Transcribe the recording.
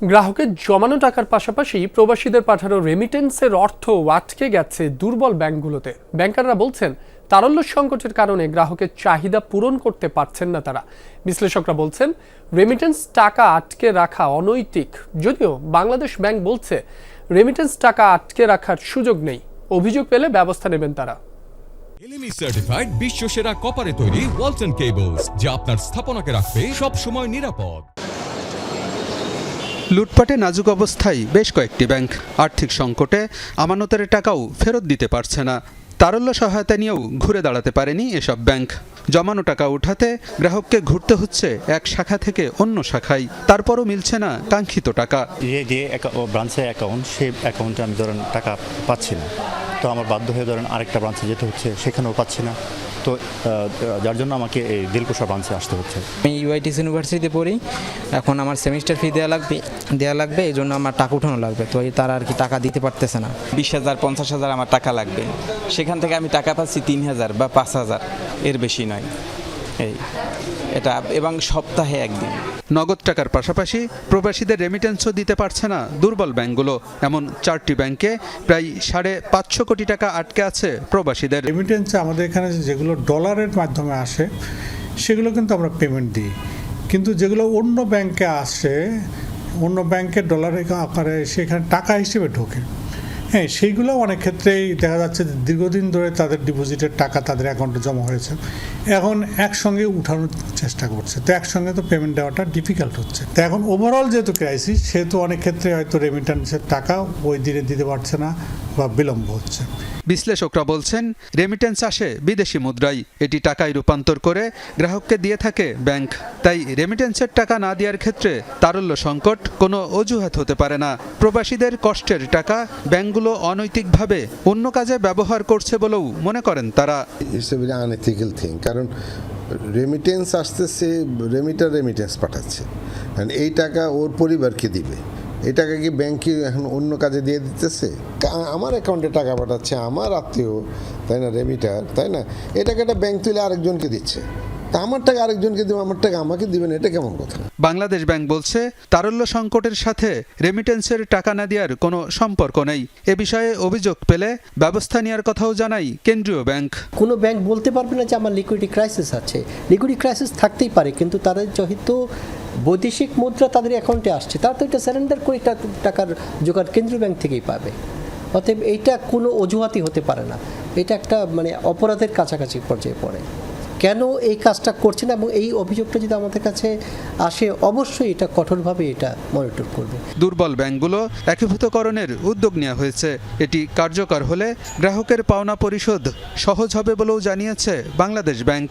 গ্রাহকের জমানো টাকার পাশাপাশি প্রবাসীদের পাঠানো রেমিটেন্সের অর্থ আটকে গেছে দুর্বল ব্যাংকগুলোতে। ব্যাংকাররা বলছেন, তারল্য সংকটের কারণে গ্রাহকের চাহিদা পূরণ করতে পারছেন না তারা। বিশ্লেষকরা বলছেন রেমিটেন্স টাকা আটকে রাখা অনৈতিক। যদিও বাংলাদেশ ব্যাংক বলছে রেমিটেন্স টাকা আটকে রাখার সুযোগ নেই। অভিযোগ পেলে ব্যবস্থা নেবেন তারা। এলিমি সার্টিফাইড বিশ্ব সেরা কপারে তৈরি ওয়ালটন কেবলস যা আপনার স্থাপনাকে রাখবে সব সময় নিরাপদ। লুটপাটে নাজুক অবস্থায় বেশ কয়েকটি ব্যাংক। আর্থিক সংকটে আমানতের টাকাও ফেরত দিতে পারছে না। তারল্য সহায়তা নিয়েও ঘুরে দাঁড়াতে পারেনি এসব ব্যাংক। জমানো টাকা উঠাতে গ্রাহককে ঘুরতে হচ্ছে এক শাখা থেকে অন্য শাখায়। তারপরও মিলছে না কাঙ্ক্ষিত টাকা। যে যে ব্রাঞ্চে অ্যাকাউন্ট সেই অ্যাকাউন্টে আমি ধরেন টাকা পাচ্ছি না। তো আমার বাধ্য হয়ে ধরেন আরেকটা ব্রাঞ্চে যেতে হচ্ছে, সেখানেও পাচ্ছি না। তো যার জন্য আমাকে এই দিলকুশা ব্রাঞ্চে আসতে হচ্ছে। আমি ইউআইটিসি ইউনিভার্সিটিতে পড়ি। এখন আমার সেমিস্টার ফি দেওয়া লাগবে দেওয়া লাগবে এই জন্য আমার টাকা উঠানো লাগবে। তো এই তারা আর কি টাকা দিতে পারতেছে না। বিশ হাজার পঞ্চাশ হাজার আমার টাকা লাগবে। সেখান থেকে আমি টাকা পাচ্ছি তিন হাজার বা পাঁচ হাজার। এর বেশি নয়। এই এটা এবং সপ্তাহে একদিন। নগদ টাকার পাশাপাশি প্রবাসীদের রেমিটেন্সও দিতে পারছে না দুর্বল ব্যাংকগুলো। এমন চারটি ব্যাংকে প্রায় সাড়ে পাঁচশো কোটি টাকা আটকে আছে প্রবাসীদের। রেমিটেন্স আমাদের এখানে যেগুলো ডলারের মাধ্যমে আসে সেগুলো কিন্তু আমরা পেমেন্ট দিই। কিন্তু যেগুলো অন্য ব্যাংকে আসে অন্য ব্যাংকে ডলারের আকারে সেখানে টাকা হিসেবে ঢোকে। হ্যাঁ সেইগুলো অনেক ক্ষেত্রেই দেখা যাচ্ছে দীর্ঘদিন ধরে তাদের ডিপোজিটের টাকা তাদের অ্যাকাউন্টে জমা হয়েছে। এখন একসঙ্গে উঠানোর চেষ্টা করছে। তো একসঙ্গে তো পেমেন্ট দেওয়াটা ডিফিকাল্ট হচ্ছে। তো এখন ওভারঅল যেহেতু ক্রাইসিস সেহেতু অনেক ক্ষেত্রে হয়তো রেমিটেন্সের টাকা ওই দিনে দিতে পারছে না। বা বিলম্ব হচ্ছে। বিশ্লেষকরা বলছেন রেমিটেন্স আসে বিদেশি মুদ্রায়। এটি টাকায় রূপান্তর করে গ্রাহককে দিয়ে থাকে ব্যাংক। তাই রেমিটেন্সের টাকা না দেওয়ার ক্ষেত্রে তারল্য সংকট কোনো অজুহাত হতে পারে না। প্রবাসীদের কষ্টের টাকা ব্যাংকগুলো অনৈতিকভাবে অন্য কাজে ব্যবহার করছে বলেও মনে করেন তারা। ইটস আনএথিক্যাল থিং কারণ রেমিটেন্স আসতেছে রেমিটার রেমিটেন্স পাঠাচ্ছে। এই টাকা ওর পরিবারকে দিবে। এই টাকা কি ব্যাংকে এখন অন্য কাজে দিয়ে দিতেছে? আমার অ্যাকাউন্টে টাকা পাঠাচ্ছে আমার আত্মীয় তাই না রেমিটার তাই না? এটাকে টাকাটা ব্যাংক তুলে আরেকজনকে দিচ্ছে। তা আমার টাকা আরেকজনকে দেবে আমার টাকা আমাকে দিবেন এটা কেমন কথা? বাংলাদেশ ব্যাংক বলছে তারল্য সংকটের সাথে রেমিটেন্সের টাকা না দেওয়ার কোনো সম্পর্ক নেই। এ বিষয়ে অভিযোগ পেলে ব্যবস্থা নেওয়ার কথাও জানাই কেন্দ্রীয় ব্যাংক। কোনো ব্যাংক বলতে পারবে না যে আমার লিকুইডিটি ক্রাইসিস আছে। লিকুইডিটি ক্রাইসিস থাকতেই পারে কিন্তু তাদের যেহেতু বৈদেশিক মুদ্রা তাদের অ্যাকাউন্টে আসছে। তারা তো এটা স্যারেন্ডার করে টাকার জোগাড় কেন্দ্রীয় ব্যাংক থেকেই পাবে। অতএব এইটা কোনো অজুহাতই হতে পারে না। এটা একটা মানে অপরাধের কাছাকাছি পর্যায়ে পড়ে। কেন এই কাজটা করছে না এবং এই অভিযোগটা যদি আমাদের কাছে আসে, অবশ্যই এটা কঠোরভাবে এটা মনিটর করবে। দুর্বল ব্যাংকগুলো একীভূতকরণের উদ্যোগ নেওয়া হয়েছে। এটি কার্যকর হলে গ্রাহকের পাওনা পরিশোধ সহজ হবে বলেও জানিয়েছে বাংলাদেশ ব্যাংক।